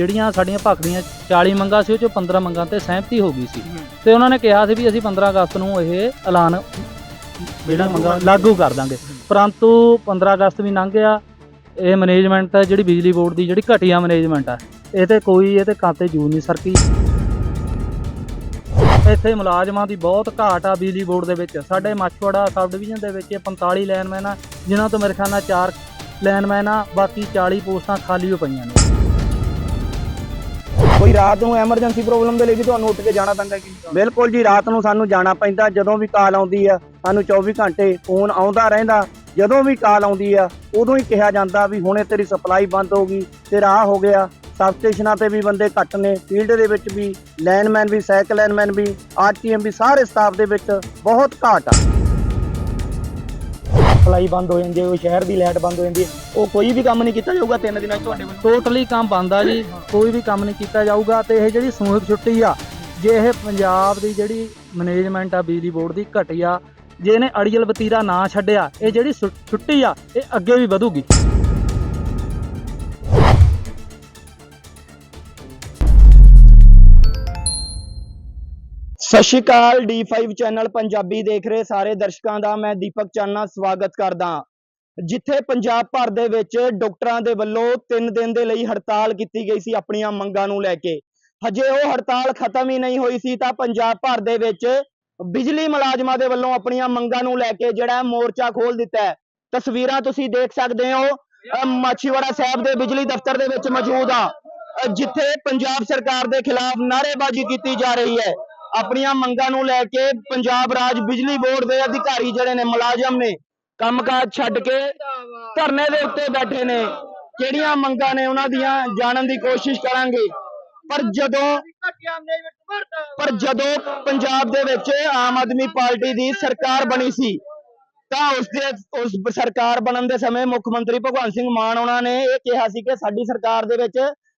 ਜਿਹੜੀਆਂ ਸਾਡੀਆਂ ਭੱਖ ਦੀਆਂ 40 ਮੰਗਾਂ ਸੀ ਉਹ ਚੋਂ 15 ਮੰਗਾਂ ਤੇ ਸਹਿਮਤੀ ਹੋ ਗਈ ਸੀ। ਤੇ ਉਹਨਾਂ ਨੇ ਕਿਹਾ ਸੀ ਵੀ ਅਸੀਂ 15 ਅਗਸਤ ਨੂੰ ਇਹ ਐਲਾਨ ਜਿਹੜਾ ਮੰਗਾ ਲਾਗੂ ਕਰ ਦਾਂਗੇ। ਪਰੰਤੂ 15 ਅਗਸਤ ਵੀ ਲੰਘ ਗਿਆ। ਇਹ ਮੈਨੇਜਮੈਂਟ ਹੈ ਜਿਹੜੀ ਬਿਜਲੀ ਬੋਰਡ ਦੀ ਜਿਹੜੀ ਘਟੀਆ ਮੈਨੇਜਮੈਂਟ ਆ। ਇਹ ਤੇ ਕੋਈ ਇਹ ਤੇ ਕਾਤੇ ਜੂ ਨਹੀਂ ਸਰਕੀ। ਇੱਥੇ ਮੁਲਾਜ਼ਮਾਂ ਦੀ ਬਹੁਤ ਘਾਟ ਆ ਬਿਜਲੀ ਬੋਰਡ ਦੇ ਵਿੱਚ। ਸਾਡੇ ਮਾਛਵਾੜਾ ਸਬ ਡਿਵੀਜ਼ਨ ਦੇ ਵਿੱਚ 45 ਲਾਈਨਮੈਨ ਆ। ਜਿਨ੍ਹਾਂ ਤੋਂ ਮੇਰੇ ਖਿਆਲ ਨਾਲ 4 ਲਾਈਨਮੈਨ ਆ ਬਾਕੀ 40 ਪੋਸਟਾਂ ਖਾਲੀ ਹੋ ਪਈਆਂ ਨੇ। ਕੋਈ ਰਾਤ ਨੂੰ ਐਮਰਜੈਂਸੀ ਪ੍ਰੋਬਲਮ ਦੇ ਲਈ ਵੀ ਤੁਹਾਨੂੰ ਉੱਠ ਕੇ ਜਾਣਾ ਪੈਂਦਾ ਕਿ ਬਿਲਕੁਲ ਜੀ, ਰਾਤ ਨੂੰ ਸਾਨੂੰ ਜਾਣਾ ਪੈਂਦਾ, ਜਦੋਂ ਵੀ ਕਾਲ ਆਉਂਦੀ ਆ, ਸਾਨੂੰ 24 ਘੰਟੇ ਫੋਨ ਆਉਂਦਾ ਰਹਿੰਦਾ, ਜਦੋਂ ਵੀ ਕਾਲ ਆਉਂਦੀ ਆ, ਉਦੋਂ ਹੀ ਕਿਹਾ ਜਾਂਦਾ ਵੀ ਹੁਣੇ ਤੇਰੀ ਸਪਲਾਈ ਬੰਦ ਹੋ ਗਈ ਤੇਰਾ ਆਹ ਹੋ ਗਿਆ। ਸਬ ਸਟੇਸ਼ਨਾਂ ਤੇ ਵੀ ਬੰਦੇ ਘੱਟ ਨੇ ਫੀਲਡ ਦੇ ਵਿੱਚ ਵੀ ਲਾਈਨਮੈਨ ਵੀ ਸਾਈਕਲ ਲਾਈਨਮੈਨ ਵੀ ਆਰਟੀਐਮ ਵੀ, ਸਾਰੇ ਸਟਾਫ ਦੇ ਵਿੱਚ ਬਹੁਤ ਘਾਟ ਆ। ਸਪਲਾਈ ਬੰਦ ਹੋ ਜਾਂਦੀ ਹੈ ਉਹ ਸ਼ਹਿਰ ਦੀ ਲਾਈਟ ਬੰਦ ਹੋ ਜਾਂਦੀ ਹੈ। ਉਹ ਕੋਈ ਵੀ ਕੰਮ ਨਹੀਂ ਕੀਤਾ ਜਾਊਗਾ ਤਿੰਨ ਦਿਨਾਂ 'ਚ ਤੁਹਾਡੇ ਵੱਲੋਂ। ਟੋਟਲੀ ਕੰਮ ਬੰਦ ਆ ਜੀ, ਕੋਈ ਵੀ ਕੰਮ ਨਹੀਂ ਕੀਤਾ ਜਾਊਗਾ ਤੇ ਇਹ ਜਿਹੜੀ ਸਮੂਹਿਕ ਛੁੱਟੀ ਆ, ਜੇ ਇਹ ਪੰਜਾਬ ਦੀ ਜਿਹੜੀ ਮੈਨੇਜਮੈਂਟ ਆ, ਬਿਜਲੀ ਬੋਰਡ ਦੀ ਘਟੀਆ ਜੇ ਇਹਨੇ ਅੜੀਅਲ ਬਤੀਰਾ ਨਾ ਛੱਡਿਆ, ਇਹ ਜਿਹੜੀ ਛੁੱਟੀ ਆ, ਇਹ ਅੱਗੇ ਵੀ ਵਧੂਗੀ। ਸਤਿ ਸ਼੍ਰੀ ਅਕਾਲ D5 ਚੈਨਲ ਪੰਜਾਬੀ ਦੇਖ ਰਹੇ ਸਾਰੇ ਦਰਸ਼ਕਾਂ ਦਾ, ਮੈਂ ਦੀਪਕ ਚਾਨਾ ਸਵਾਗਤ ਕਰਦਾ ਜਿੱਥੇ ਪੰਜਾਬ ਭਰ ਦੇ ਵਿੱਚ ਡਾਕਟਰਾਂ ਦੇ ਵੱਲੋਂ 3 ਦਿਨ ਦੇ ਲਈ ਹੜਤਾਲ ਕੀਤੀ ਗਈ ਸੀ ਆਪਣੀਆਂ ਮੰਗਾਂ ਨੂੰ ਲੈ ਕੇ। ਹਜੇ ਉਹ ਹੜਤਾਲ ਖਤਮ ਹੀ ਨਹੀਂ ਹੋਈ ਸੀ ਤਾਂ ਪੰਜਾਬ ਭਰ ਦੇ ਵਿੱਚ ਬਿਜਲੀ ਮੁਲਾਜ਼ਮਾਂ ਦੇ ਵੱਲੋਂ ਆਪਣੀਆਂ ਮੰਗਾਂ ਨੂੰ ਲੈ ਕੇ ਜਿਹੜਾ ਮੋਰਚਾ ਖੋਲ ਦਿੱਤਾ ਹੈ। ਤਸਵੀਰਾਂ ਤੁਸੀਂ ਦੇਖ ਸਕਦੇ ਹੋ ਮਾਛੀਵਾੜਾ ਸਾਹਿਬ ਦੇ ਬਿਜਲੀ ਦਫ਼ਤਰ ਦੇ ਵਿੱਚ ਮੌਜੂਦ ਆ। ਜਿੱਥੇ ਪੰਜਾਬ ਸਰਕਾਰ ਦੇ ਖਿਲਾਫ ਨਾਅਰੇਬਾਜ਼ੀ ਕੀਤੀ ਜਾ ਰਹੀ ਹੈ। ਆਪਣੀਆਂ ਮੰਗਾਂ ਨੂੰ ਲੈ ਕੇ ਪੰਜਾਬ ਰਾਜ ਬਿਜਲੀ ਬੋਰਡ ਦੇ ਅਧਿਕਾਰੀ ਜਿਹੜੇ ਨੇ, ਮੁਲਾਜ਼ਮ ਨੇ, ਕੰਮਕਾਜ ਛੱਡ ਕੇ ਧਰਨੇ ਦੇ ਉੱਤੇ ਬੈਠੇ ਨੇ। ਕਿਹੜੀਆਂ ਮੰਗਾਂ ਨੇ ਉਹਨਾਂ ਦੀਆਂ, ਜਾਣਨ ਦੀ ਕੋਸ਼ਿਸ਼ ਕਰਾਂਗੇ। ਪਰ ਜਦੋਂ ਪਰ ਜਦੋਂ ਪੰਜਾਬ ਦੇ ਵਿੱਚ ਆਮ ਆਦਮੀ ਪਾਰਟੀ ਦੀ ਸਰਕਾਰ ਬਣੀ ਸੀ, ਤਾਂ ਉਸ ਦੇ, ਉਸ ਸਰਕਾਰ ਬਣਨ ਦੇ ਸਮੇਂ ਮੁੱਖ ਮੰਤਰੀ ਭਗਵੰਤ ਸਿੰਘ ਮਾਨ ਉਹਨਾਂ ਨੇ ਇਹ ਕਿਹਾ ਸੀ ਕਿ ਸਾਡੀ ਸਰਕਾਰ ਦੇ ਵਿੱਚ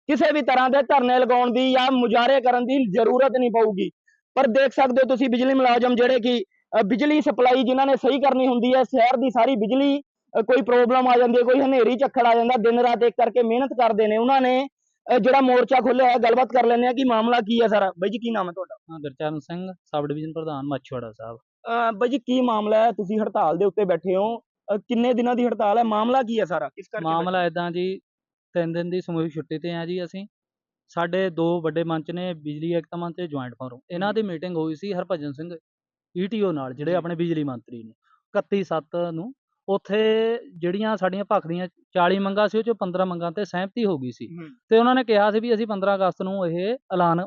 ਕਿਸੇ ਵੀ ਤਰ੍ਹਾਂ ਦੇ ਧਰਨੇ ਲਗਾਉਣ ਦੀ ਜਾਂ ਮੁਜ਼ਾਹਰੇ ਕਰਨ ਦੀ ਜ਼ਰੂਰਤ ਨਹੀਂ ਪਊਗੀ। ਪਰ ਦੇਖ ਸਕਦੇ ਹੋ ਤੁਸੀਂ ਬਿਜਲੀ ਮੁਲਾਜ਼ਮ ਜਿਹੜੇ ਕਿ ਬਿਜਲੀ ਸਪਲਾਈ ਜਿਨ੍ਹਾਂ ਨੇ ਸਹੀ ਕਰਨੀ ਹੁੰਦੀ ਹੈ ਸ਼ਹਿਰ ਦੀ ਸਾਰੀ ਬਿਜਲੀ ਕੋਈ ਪ੍ਰੋਬਲਮ ਆ ਜਾਂਦੀ ਹੈ ਕੋਈ ਹਨੇਰੀ ਝੱਖੜ ਆ ਜਾਂਦਾ ਦਿਨ ਰਾਤ ਇੱਕ ਕਰਕੇ ਮਿਹਨਤ ਕਰਦੇ ਨੇ ਉਹਨਾਂ ਨੇ ਜਿਹੜਾ ਮੋਰਚਾ ਖੋਲ੍ਹਿਆ ਹੈ ਗੱਲਬਾਤ ਕਰ ਲੈਂਦੇ ਆ ਕਿ ਮਾਮਲਾ ਕੀ ਹੈ ਸਾਰਾ। ਬਾਈ ਜੀ ਕੀ ਨਾਮ ਹੈ ਤੁਹਾਡਾ? ਹਾਂ, ਗੁਰਚਰਨ ਸਿੰਘ ਸਬ ਡਿਵੀਜ਼ਨ ਪ੍ਰਧਾਨ ਮਾਛਵਾੜਾ ਸਾਹਿਬ। ਬਾਈ ਜੀ ਕੀ ਮਾਮਲਾ ਹੈ? ਤੁਸੀਂ ਹੜਤਾਲ ਦੇ ਉੱਤੇ ਬੈਠੇ ਹੋ। ਕਿੰਨੇ ਦਿਨਾਂ ਦੀ ਹੜਤਾਲ ਹੈ? ਮਾਮਲਾ ਕੀ ਹੈ ਸਾਰਾ? ਕਿਸ ਕਰਕੇ? ਮਾਮਲਾ ਇਦਾਂ ਜੀ ਤਿੰਨ ਦਿਨ ਦੀ ਸਮੂਹਿਕ ਛੁੱਟੀ ਤੇ ਆ ਜੀ ਅਸੀਂ। ਸਾਡੇ ਦੋ ਵੱਡੇ ਮੰਚ ਨੇ ਬਿਜਲੀ ਏਕਤਾ ਮੰਚ ਤੇ ਜੁਆਇੰਟ ਫੋਰਮ। ਇਹਨਾਂ ਦੀ ਮੀਟਿੰਗ ਹੋਈ ਸੀ ਹਰਭਜਨ ਸਿੰਘ ਈਟੀਓ ਨਾਲ ਜਿਹੜੇ। ਆਪਣੇ ਬਿਜਲੀ ਮੰਤਰੀ ਨੇ 31 ਸੱਤ ਨੂੰ। ਉੱਥੇ ਜਿਹੜੀਆਂ ਸਾਡੀਆਂ ਭੱਖ ਦੀਆਂ 40 ਮੰਗਾਂ ਸੀ ਉਹ ਚੋਂ 15 ਮੰਗਾਂ ਤੇ ਸਹਿਮਤੀ ਹੋ ਗਈ ਸੀ। ਤੇ ਉਹਨਾਂ ਨੇ ਕਿਹਾ ਸੀ ਵੀ ਅਸੀਂ 15 ਅਗਸਤ ਨੂੰ ਇਹ ਐਲਾਨ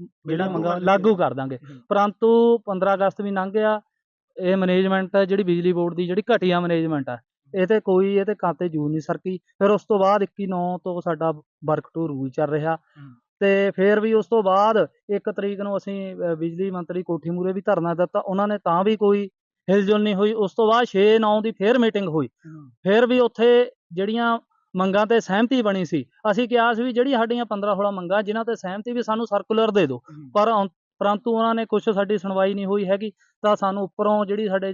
ਜਿਹੜਾ ਮੰਗਾ ਲਾਗੂ ਕਰ ਦਾਂਗੇ। ਪਰੰਤੂ 15 ਅਗਸਤ ਵੀ ਲੰਘ ਗਿਆ। ਇਹ ਮੈਨੇਜਮੈਂਟ ਜਿਹੜੀ ਬਿਜਲੀ ਬੋਰਡ ਦੀ ਜਿਹੜੀ ਘਟੀਆ ਮੈਨੇਜਮੈਂਟ ਆ ਇਹ ਤੇ ਕੋਈ ਇਹ ਤੇ ਕਾਤੇ ਜੂ ਨਹੀਂ ਸਰਕੀ। ਫਿਰ ਉਸ ਤੋਂ ਬਾਅਦ 21 9 ਤੋਂ ਸਾਡਾ ਵਰਕ ਟੂ ਰੂਲ ਚੱਲ ਰਿਹਾ। ਤੇ ਫਿਰ ਵੀ ਉਸ ਤੋਂ ਬਾਅਦ 1 ਤਰੀਕ ਨੂੰ ਅਸੀਂ ਬਿਜਲੀ ਮੰਤਰੀ ਕੋਠੀ ਮੂਰੇ ਵੀ ਧਰਨਾ ਦਿੱਤਾ। ਉਹਨਾਂ ਨੇ ਤਾਂ ਵੀ ਕੋਈ ਹਿਲਜੁਲ ਨਹੀਂ ਹੋਈ। ਉਸ ਤੋਂ ਬਾਅਦ 6 9 ਦੀ ਫਿਰ ਮੀਟਿੰਗ ਹੋਈ। ਫਿਰ ਵੀ ਉੱਥੇ ਜਿਹੜੀਆਂ ਮੰਗਾਂ ਤੇ ਸਹਿਮਤੀ ਬਣੀ ਸੀ ਅਸੀਂ ਕਿਹਾ ਸੀ ਵੀ ਜਿਹੜੀ ਸਾਡੀਆਂ 15 16 ਮੰਗਾਂ ਜਿਨ੍ਹਾਂ ਤੇ ਸਹਿਮਤੀ ਵੀ ਸਾਨੂੰ ਸਰਕੂਲਰ ਦੇ ਦਿਓ। ਪਰ ਪਰੰਤੂ ਉਹਨਾਂ ਨੇ ਕੁਝ ਸਾਡੀ ਸੁਣਵਾਈ ਨਹੀਂ ਹੋਈ ਹੈਗੀ। ਤਾਂ ਸਾਨੂੰ ਉੱਪਰੋਂ ਜਿਹੜੀ ਸਾਡੇ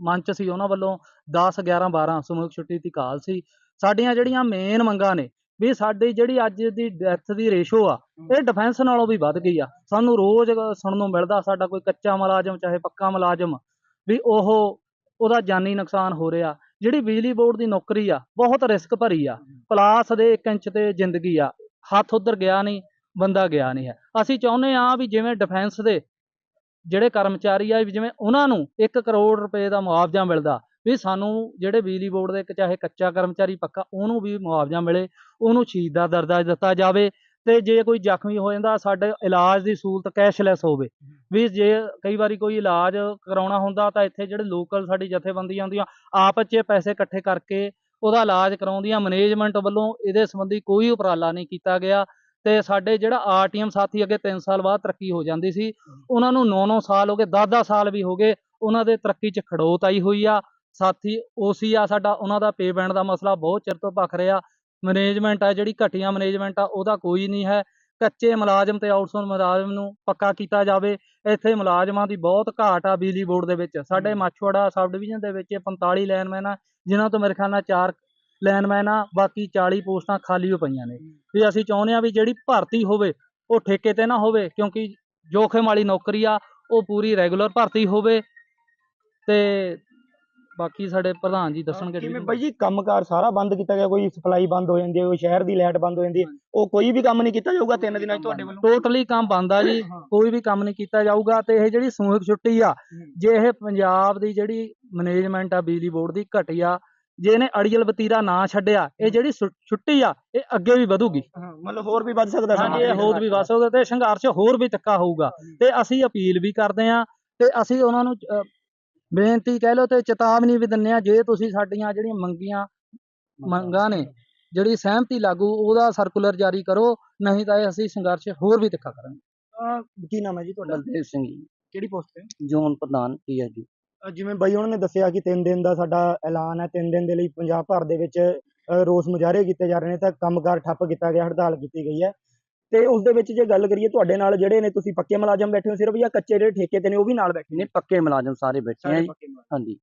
ਮੰਚ ਸੀ, ਉਹਨਾਂ ਵੱਲੋਂ 10 11 12 ਸਮੂਹਿਕ ਛੁੱਟੀ ਦੀ ਕਾਲ ਸੀ। ਸਾਡੀਆਂ ਜਿਹੜੀਆਂ ਮੇਨ ਮੰਗਾਂ ਨੇ, ਵੀ ਸਾਡੀ ਜਿਹੜੀ ਅੱਜ ਦੀ ਡੈਥ ਦੀ ਰੇਸ਼ੋ ਆ, ਇਹ ਡਿਫੈਂਸ ਨਾਲੋਂ ਵੀ ਵੱਧ ਗਈ ਆ। ਸਾਨੂੰ ਰੋਜ਼ ਸੁਣਨ ਨੂੰ ਮਿਲਦਾ, ਸਾਡਾ ਕੋਈ ਕੱਚਾ ਮੁਲਾਜ਼ਮ, ਚਾਹੇ ਪੱਕਾ ਮੁਲਾਜ਼ਮ, ਵੀ ਉਹ ਉਹਦਾ ਜਾਨੀ ਨੁਕਸਾਨ ਹੋ ਰਿਹਾ। ਜਿਹੜੀ ਬਿਜਲੀ ਬੋਰਡ ਦੀ ਨੌਕਰੀ ਆ, ਬਹੁਤ ਰਿਸਕ ਭਰੀ ਆ। ਪਲਾਸ ਦੇ 1 ਇੰਚ ਤੇ ਜ਼ਿੰਦਗੀ ਆ। ਹੱਥ ਉਧਰ ਗਿਆ ਨਹੀਂ, ਬੰਦਾ ਗਿਆ ਨਹੀਂ ਹੈ। ਅਸੀਂ ਚਾਹੁੰਦੇ ਆ ਵੀ ਜਿਵੇਂ ਡਿਫੈਂਸ ਦੇ ਜਿਹੜੇ ਕਰਮਚਾਰੀ ਆ, ਵੀ ਜਿਵੇਂ ਉਹਨਾਂ ਨੂੰ 1 ਕਰੋੜ ਰੁਪਏ ਦਾ ਮੁਆਵਜ਼ਾ ਮਿਲਦਾ, ਵੀ ਸਾਨੂੰ ਜਿਹੜੇ ਬਿਜਲੀ ਬੋਰਡ ਦੇ ਚਾਹੇ ਕੱਚਾ ਕਰਮਚਾਰੀ ਪੱਕਾ, ਉਹਨੂੰ ਵੀ ਮੁਆਵਜ਼ਾ ਮਿਲੇ, ਉਹਨੂੰ ਸ਼ਹੀਦ ਦਾ ਦਰਜਾ ਦਿੱਤਾ ਜਾਵੇ ਤੇ ਜੇ ਕੋਈ ਜ਼ਖਮੀ ਹੋ ਜਾਂਦਾ, ਸਾਡੇ ਇਲਾਜ ਦੀ ਸਹੂਲਤ ਕੈਸ਼ਲੈਸ ਹੋਵੇ। ਵੀ ਜੇ ਕਈ ਵਾਰੀ ਕੋਈ ਇਲਾਜ ਕਰਾਉਣਾ ਹੁੰਦਾ, ਤਾਂ ਇੱਥੇ ਜਿਹੜੇ ਲੋਕਲ ਸਾਡੀ ਜਥੇਬੰਦੀਆਂ ਹੁੰਦੀਆਂ ਆਪਸ 'ਚ ਪੈਸੇ ਇਕੱਠੇ ਕਰਕੇ ਉਹਦਾ ਇਲਾਜ ਕਰਾਉਂਦੀਆਂ ਮੈਨੇਜਮੈਂਟ ਵੱਲੋਂ ਇਹਦੇ ਸੰਬੰਧੀ ਕੋਈ ਉਪਰਾਲਾ ਨਹੀਂ ਕੀਤਾ ਗਿਆ। ਤੇ ਸਾਡੇ ਜਿਹੜਾ ਆਰਟੀਐਮ ਸਾਥੀ ਅੱਗੇ 3 ਸਾਲ ਬਾਅਦ ਤਰੱਕੀ ਹੋ ਜਾਂਦੀ ਸੀ ਉਹਨਾਂ ਨੂੰ 9-9 ਸਾਲ ਹੋ ਗਏ 10-10 ਸਾਲ ਵੀ ਹੋ ਗਏ ਉਹਨਾਂ ਦੇ ਤਰੱਕੀ 'ਚ ਖੜੋਤ ਆਈ ਹੋਈ ਆ। ਸਾਥੀ ਓਸੀ ਆ ਸਾਡਾ ਉਹਨਾਂ ਦਾ ਪੇਮੈਂਟ ਦਾ ਮਸਲਾ ਬਹੁਤ ਚਿਰ ਤੋਂ ਭਖ ਰਿਹਾ। ਮੈਨੇਜਮੈਂਟ ਆ ਜਿਹੜੀ ਘਟੀਆ ਮੈਨੇਜਮੈਂਟ ਆ ਉਹਦਾ ਕੋਈ ਨਹੀਂ ਹੈ। ਕੱਚੇ ਮੁਲਾਜ਼ਮ ਤੇ ਆਊਟਸੋਰਸ ਮੁਲਾਜ਼ਮ ਨੂੰ ਪੱਕਾ ਕੀਤਾ ਜਾਵੇ। ਇੱਥੇ ਮੁਲਾਜ਼ਮਾਂ ਦੀ ਬਹੁਤ ਘਾਟ ਆ ਬਿਜਲੀ ਬੋਰਡ ਦੇ ਵਿੱਚ। ਸਾਡੇ ਹੂੰ। ਮਾਛਵਾੜਾ ਸਬ ਡਿਵੀਜ਼ਨ ਦੇ ਵਿੱਚ 45 ਲਾਈਨਮੈਨ ਆ ਜਿਨ੍ਹਾਂ ਤੋਂ ਮੇਰੇ ਖਿਆਲ ਨਾਲ 4 ਲਾਈਨਮੈਨ ਆ ਬਾਕੀ 40 ਪੋਸਟਾਂ ਖਾਲੀ ਹੋ ਪਈਆਂ ਨੇ। ਵੀ ਅਸੀਂ ਚਾਹੁੰਦੇ ਆ ਵੀ ਜਿਹੜੀ ਭਰਤੀ ਹੋਵੇ ਉਹ ਠੇਕੇ ਤੇ ਨਾ ਹੋਵੇ ਕਿਉਂਕਿ ਜੋਖਮ ਵਾਲੀ ਨੌਕਰੀ ਆ ਉਹ ਪੂਰੀ ਰੈਗੂਲਰ ਭਰਤੀ ਹੋਵੇ। ਤੇ ਬਾਕੀ ਸਾਡੇ ਪ੍ਰਧਾਨ ਜੀ ਦੱਸਣਗੇ detail। ਬਾਈ ਜੀ ਕੰਮਕਾਰ ਸਾਰਾ ਬੰਦ ਕੀਤਾ ਗਿਆ ਕੋਈ ਸਪਲਾਈ ਬੰਦ ਹੋ ਜਾਂਦੀ ਹੈ ਕੋਈ ਸ਼ਹਿਰ ਦੀ ਲਾਈਟ ਬੰਦ ਹੋ ਜਾਂਦੀ ਹੈ ਉਹ ਕੋਈ ਵੀ ਕੰਮ ਨਹੀਂ ਕੀਤਾ ਜਾਊਗਾ ਤਿੰਨ ਦਿਨਾਂ 'ਚ ਤੁਹਾਡੇ ਵੱਲੋਂ? ਟੋਟਲੀ ਕੰਮ ਬੰਦ ਆ ਜੀ ਕੋਈ ਵੀ ਕੰਮ ਨਹੀਂ ਕੀਤਾ ਜਾਊਗਾ ਤੇ ਇਹ ਜਿਹੜੀ ਸਮੂਹਿਕ ਛੁੱਟੀ ਆ ਜੇ ਇਹ ਪੰਜਾਬ ਦੀ ਜਿਹੜੀ ਮੈਨੇਜਮੈਂਟ ਆ ਬਿਜਲੀ ਬੋਰਡ ਦੀ ਘਟੀਆ ਜੇ ਇਹਨੇ ਅੜੀਅਲ ਵਤੀਰਾ ਨਾ ਛੱਡਿਆ ਇਹ ਜਿਹੜੀ ਛੁੱਟੀ ਆ ਇਹ ਅੱਗੇ ਵੀ ਵਧੂਗੀ। ਹਾਂ, ਮਤਲਬ ਹੋਰ ਵੀ ਵੱਧ ਸਕਦਾ ਹਾਂਜੀ ਇਹ ਹੋਰ ਵੀ ਵਸ ਹੋਗਾ ਤੇ ਸੰਘਰਸ਼ ਹੋਰ ਵੀ ਤਿੱਖਾ ਹੋਊਗਾ। ਤੇ ਅਸੀਂ ਅਪੀਲ ਵੀ ਕਰਦੇ ਆ ਤੇ ਅਸੀਂ ਉਹਨਾਂ ਨੂੰ ਬੇਨਤੀ ਕਹਿ ਲਓ ਤੇ ਚੇਤਾਵਨੀ ਵੀ ਦਿੰਨੇ ਆ ਜੇ ਤੁਸੀਂ ਸਾਡੀਆਂ ਜਿਹੜੀਆਂ ਮੰਗੀਆਂ ਮੰਗਾਂ ਨੇ ਜਿਹੜੀ ਸਹਿਮਤੀ ਲਾਗੂ ਉਹਦਾ ਸਰਕੂਲਰ ਜਾਰੀ ਕਰੋ ਨਹੀਂ ਤਾਂ ਇਹ ਅਸੀਂ ਸੰਘਰਸ਼ ਹੋਰ ਵੀ ਤਿੱਖਾ ਕਰਾਂਗੇ। ਕੀ ਨਾਮ ਹੈ ਜੀ ਤੁਹਾਡਾ? ਬਲਦੇਵ ਸਿੰਘ ਜੀ। ਕਿਹੜੀ ਪੋਸਟ ਤੇ? ਜ਼ੋਨ ਪ੍ਰਧਾਨ ਪੀਐਚਡੀ ਜਿਵੇਂ ਬਾਈ ਉਹਨਾਂ ਨੇ ਦੱਸਿਆ ਕਿ 3 ਦਿਨ ਦਾ ਸਾਡਾ ਐਲਾਨ ਹੈ 3 ਦਿਨ ਦੇ ਲਈ ਪੰਜਾਬ ਭਰ ਦੇ ਵਿੱਚ ਰੋਸ ਮੁਜ਼ਾਹਰੇ ਕੀਤੇ ਜਾ ਰਹੇ ਨੇ ਤਾਂ ਕੰਮਕਾਰ ਠੱਪ ਕੀਤਾ ਗਿਆ ਹੜਤਾਲ ਕੀਤੀ ਗਈ ਹੈ। ਤੇ ਉਸ ਦੇ ਵਿੱਚ ਜੇ ਗੱਲ ਕਰੀਏ ਤੁਹਾਡੇ ਨਾਲ ਜਿਹੜੇ ਨੇ ਤੁਸੀਂ ਪੱਕੇ ਮੁਲਾਜ਼ਮ ਬੈਠੇ ਹੋ ਸਿਰਫ ਜਾਂ ਕੱਚੇ ਜਿਹੜੇ ਠੇਕੇ ਤੇ ਨੇ ਉਹ ਵੀ ਨਾਲ ਬੈਠੇ ਨੇ? ਪੱਕੇ ਮੁਲਾਜ਼ਮ ਸਾਰੇ ਬੈਠੇ ਆ ਜੀ। ਹਾਂਜੀ।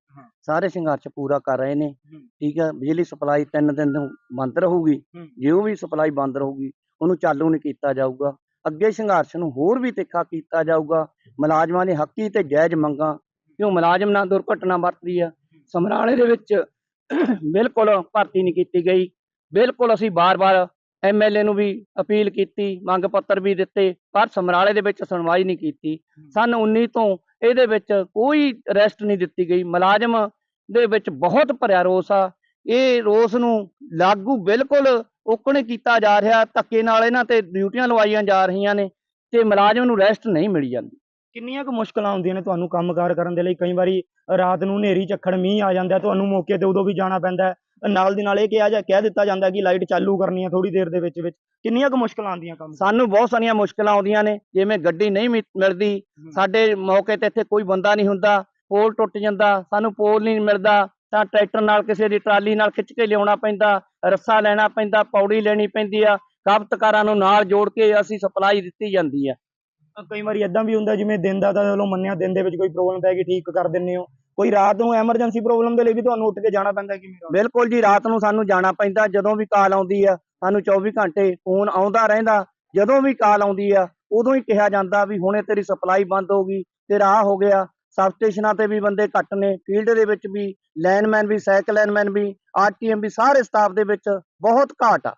ਸਾਰੇ ਸੰਘਰਸ਼ ਪੂਰਾ ਕਰ ਰਹੇ ਨੇ। ਠੀਕ ਹੈ ਬਿਜਲੀ ਸਪਲਾਈ ਤਿੰਨ ਦਿਨ ਤੋਂ ਬੰਦ ਰਹੂਗੀ। ਹੂੰ। ਜਿਉਂ ਵੀ ਸਪਲਾਈ ਬੰਦ ਰਹੂਗੀ ਉਹਨੂੰ ਚਾਲੂ ਨਹੀਂ ਕੀਤਾ ਜਾਊਗਾ। ਅੱਗੇ ਸੰਘਰਸ਼ ਨੂੰ ਹੋਰ ਵੀ ਤਿੱਖਾ ਕੀਤਾ ਜਾਊਗਾ। ਮੁਲਾਜ਼ਮਾਂ ਦੇ ਹੱਕੀ ਤੇ ਜਾਇਜ਼ ਮੰਗਾਂ ਕਿਉਂ ਮੁਲਾਜ਼ਮ ਨਾਲ ਦੁਰਘਟਨਾ ਵਰਤਦੀ ਆ। ਸਮਰਾਲੇ ਦੇ ਵਿੱਚ ਬਿਲਕੁਲ ਭਰਤੀ ਨਹੀਂ ਕੀਤੀ ਗਈ। ਬਿਲਕੁਲ ਅਸੀਂ ਬਾਰ-ਬਾਰ ਐਮਐਲਏ ਨੂੰ ਵੀ ਅਪੀਲ ਕੀਤੀ, ਮੰਗ ਪੱਤਰ ਵੀ ਦਿੱਤੇ, ਪਰ ਸਮਰਾਲੇ ਦੇ ਵਿੱਚ ਸੁਣਵਾਈ ਨਹੀਂ ਕੀਤੀ। ਸਨ 19 ਤੋਂ ਇਹਦੇ ਵਿੱਚ ਕੋਈ ਰੈਸਟ ਨਹੀਂ ਦਿੱਤੀ ਗਈ। ਮੁਲਾਜ਼ਮ ਦੇ ਵਿੱਚ ਬਹੁਤ ਭਰਿਆ ਰੋਸ ਆ। ਇਹ ਰੋਸ ਨੂੰ ਲਾਗੂ ਬਿਲਕੁਲ ਓਕਣੇ ਕੀਤਾ ਜਾ ਰਿਹਾ। ਧੱਕੇ ਨਾਲ ਇਹਨਾਂ ਤੇ ਡਿਊਟੀਆਂ ਲਵਾਈਆਂ ਜਾ ਰਹੀਆਂ ਨੇ ਤੇ ਮੁਲਾਜ਼ਮ ਨੂੰ ਰੈਸਟ ਨਹੀਂ ਮਿਲੀ ਜਾਂਦੀ। ਕਿੰਨੀਆਂ ਕੁ ਮੁਸ਼ਕਲਾਂ ਆਉਂਦੀਆਂ ਨੇ ਤੁਹਾਨੂੰ ਕੰਮਕਾਰ ਕਰਨ ਦੇ ਲਈ? ਕਈ ਵਾਰੀ ਰਾਤ ਨੂੰ ਹਨੇਰੀ ਝੱਖੜ ਮੀਂਹ ਆ ਜਾਂਦਾ ਤੁਹਾਨੂੰ ਮੌਕੇ ਤੇ ਉਦੋਂ ਵੀ ਜਾਣਾ ਪੈਂਦਾ। ਨਾਲ ਦੀ ਨਾਲ ਇਹ ਕਿਹਾ ਜਾ ਕਹਿ ਦਿੱਤਾ ਜਾਂਦਾ ਕਿ ਲਾਈਟ ਚਾਲੂ ਕਰਨੀ ਹੈ ਥੋੜੀ ਦੇਰ ਦੇ ਵਿੱਚ ਵਿੱਚ। ਕਿੰਨੀਆਂ ਕੁ ਮੁਸ਼ਕਲਾਂ ਆਉਂਦੀਆਂ ਕੰਮ ਸਾਨੂੰ ਬਹੁਤ ਸਾਰੀਆਂ ਮੁਸ਼ਕਲਾਂ ਆਉਂਦੀਆਂ ਨੇ। ਜਿਵੇਂ ਗੱਡੀ ਨਹੀਂ ਮਿਲਦੀ ਸਾਡੇ ਮੌਕੇ ਤੇ ਇੱਥੇ ਕੋਈ ਬੰਦਾ ਨਹੀਂ ਹੁੰਦਾ ਪੋਲ ਟੁੱਟ ਜਾਂਦਾ ਸਾਨੂੰ ਪੋਲ ਨਹੀਂ ਮਿਲਦਾ ਤਾਂ ਟਰੈਕਟਰ ਨਾਲ ਕਿਸੇ ਦੀ ਟਰਾਲੀ ਨਾਲ ਖਿੱਚ ਕੇ ਲਿਆਉਣਾ ਪੈਂਦਾ ਰੱਸਾ ਲੈਣਾ ਪੈਂਦਾ ਪੌੜੀ ਲੈਣੀ ਪੈਂਦੀ ਆ ਕਾਬਤਕਾਰਾਂ ਨੂੰ ਨਾਲ ਜੋੜ ਕੇ ਅਸੀਂ ਸਪਲਾਈ ਦਿੱਤੀ ਜਾਂਦੀ ਆ। ਕਈ ਵਾਰੀ ਇਦਾਂ ਵੀ ਹੁੰਦਾ, ਜਿਵੇਂ ਦਿਨ ਦਾ ਤਾਂ ਚਲੋ ਮੰਨਿਆ ਦਿਨ ਦੇ ਵਿੱਚ ਕੋਈ ਪ੍ਰੋਬਲਮ ਪੈ ਗਈ, ਠੀਕ ਕਰ ਦਿੰਦੇ ਹੋ। ਕੋਈ ਰਾਤ ਨੂੰ ਐਮਰਜੈਂਸੀ ਪ੍ਰੋਬਲਮ ਦੇ ਲਈ ਵੀ ਤੁਹਾਨੂੰ ਉੱਠ ਕੇ ਜਾਣਾ ਪੈਂਦਾ ਕਿ ਬਿਲਕੁਲ ਜੀ, ਰਾਤ ਨੂੰ ਸਾਨੂੰ ਜਾਣਾ ਪੈਂਦਾ, ਜਦੋਂ ਵੀ ਕਾਲ ਆਉਂਦੀ ਆ, ਸਾਨੂੰ 24 ਘੰਟੇ ਫੋਨ ਆਉਂਦਾ ਰਹਿੰਦਾ, ਜਦੋਂ ਵੀ ਕਾਲ ਆਉਂਦੀ ਆ, ਉਦੋਂ ਹੀ ਕਿਹਾ ਜਾਂਦਾ ਵੀ ਹੁਣੇ ਤੇਰੀ ਸਪਲਾਈ ਬੰਦ ਹੋ ਗਈ ਤੇਰਾ ਆਹ ਹੋ ਗਿਆ। ਸਬ ਸਟੇਸ਼ਨਾਂ ਤੇ ਵੀ ਬੰਦੇ ਘੱਟ ਨੇ ਫੀਲਡ ਦੇ ਵਿੱਚ ਵੀ ਲਾਈਨਮੈਨ ਵੀ ਸਾਈਕਲ ਲਾਈਨਮੈਨ ਵੀ ਆਰਟੀਐਮ ਵੀ, ਸਾਰੇ ਸਟਾਫ ਦੇ ਵਿੱਚ ਬਹੁਤ ਘਾਟ ਆ।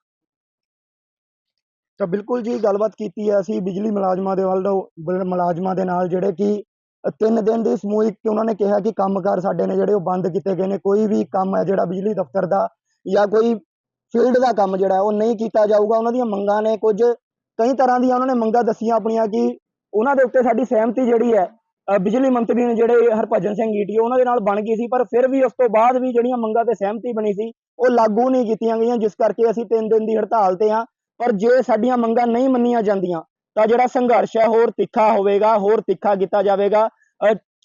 ਤਾਂ ਬਿਲਕੁਲ ਜੀ ਗੱਲਬਾਤ ਕੀਤੀ ਹੈ ਅਸੀਂ ਬਿਜਲੀ ਮੁਲਾਜ਼ਮਾਂ ਦੇ ਵੱਲੋਂ ਮੁਲਾਜ਼ਮਾਂ ਦੇ ਨਾਲ ਜਿਹੜੇ ਕਿ ਤਿੰਨ ਦਿਨ ਦੀ ਸਮੂਹਿਕ ਕਿ ਉਹਨਾਂ ਨੇ ਕਿਹਾ ਕਿ ਕੰਮਕਾਰ ਸਾਡੇ ਨੇ ਜਿਹੜੇ ਉਹ ਬੰਦ ਕੀਤੇ ਗਏ ਨੇ, ਕੋਈ ਵੀ ਕੰਮ ਹੈ ਜਿਹੜਾ ਬਿਜਲੀ ਦਫ਼ਤਰ ਦਾ ਜਾਂ ਕੋਈ ਫੀਲਡ ਦਾ ਕੰਮ ਜਿਹੜਾ ਉਹ ਨਹੀਂ ਕੀਤਾ ਜਾਊਗਾ। ਉਹਨਾਂ ਦੀਆਂ ਮੰਗਾਂ ਨੇ ਕੁਝ ਕਈ ਤਰ੍ਹਾਂ ਦੀਆਂ ਉਹਨਾਂ ਨੇ ਮੰਗਾਂ ਦੱਸੀਆਂ ਆਪਣੀਆਂ ਕਿ ਉਹਨਾਂ ਦੇ ਉੱਤੇ ਸਾਡੀ ਸਹਿਮਤੀ ਜਿਹੜੀ ਹੈ ਬਿਜਲੀ ਮੰਤਰੀ ਨੇ ਜਿਹੜੇ ਹਰਭਜਨ ਸਿੰਘ ਈਟੀ ਉਹਨਾਂ ਦੇ ਨਾਲ ਬਣ ਗਈ ਸੀ, ਪਰ ਫਿਰ ਵੀ ਉਸ ਤੋਂ ਬਾਅਦ ਵੀ ਜਿਹੜੀਆਂ ਮੰਗਾਂ ਤੇ ਸਹਿਮਤੀ ਬਣੀ ਸੀ, ਉਹ ਲਾਗੂ ਨਹੀਂ ਕੀਤੀਆਂ ਗਈਆਂ, ਜਿਸ ਕਰਕੇ ਅਸੀਂ ਤਿੰਨ ਦਿਨ ਦੀ ਹੜਤਾਲ ਤੇ ਹਾਂ। ਪਰ ਜੇ ਸਾਡੀਆਂ ਮੰਗਾਂ ਨਹੀਂ ਮੰਨੀਆਂ ਜਾਂਦੀਆਂ ਤਾਂ ਜਿਹੜਾ ਸੰਘਰਸ਼ ਹੈ ਹੋਰ ਤਿੱਖਾ ਹੋਵੇਗਾ ਹੋਰ ਤਿੱਖਾ ਕੀਤਾ ਜਾਵੇਗਾ।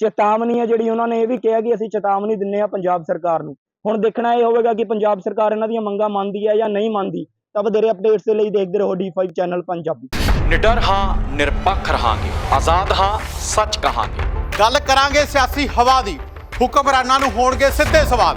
ਚੇਤਾਵਨੀ ਹੈ ਜਿਹੜੀ ਉਹਨਾਂ ਨੇ ਇਹ ਵੀ ਕਿਹਾ ਕਿ ਅਸੀਂ ਚੇਤਾਵਨੀ ਦਿੰਨੇ ਆ ਪੰਜਾਬ ਸਰਕਾਰ ਨੂੰ। ਹੁਣ ਦੇਖਣਾ ਇਹ ਹੋਵੇਗਾ ਕਿ ਪੰਜਾਬ ਸਰਕਾਰ ਇਹਨਾਂ ਦੀਆਂ ਮੰਗਾਂ ਮੰਨਦੀ ਹੈ ਜਾਂ ਨਹੀਂ ਮੰਨਦੀ ਤਾਂ ਵਧੇਰੇ ਅਪਡੇਟਸ ਦੇ ਲਈ ਦੇਖਦੇ ਰਹੋ D5 ਚੈਨਲ ਪੰਜਾਬੀ। ਨਿਡਰ ਹਾਂ ਨਿਰਪੱਖ ਰਹਾਂਗੇ। ਆਜ਼ਾਦ ਹਾਂ ਸੱਚ ਕਹਾਂਗੇ। ਗੱਲ ਕਰਾਂਗੇ ਸਿਆਸੀ ਹਵਾ ਦੀ। ਹੁਕਮਰਾਨਾਂ ਨੂੰ ਹੋਣਗੇ ਸਿੱਧੇ ਸਵਾਲ।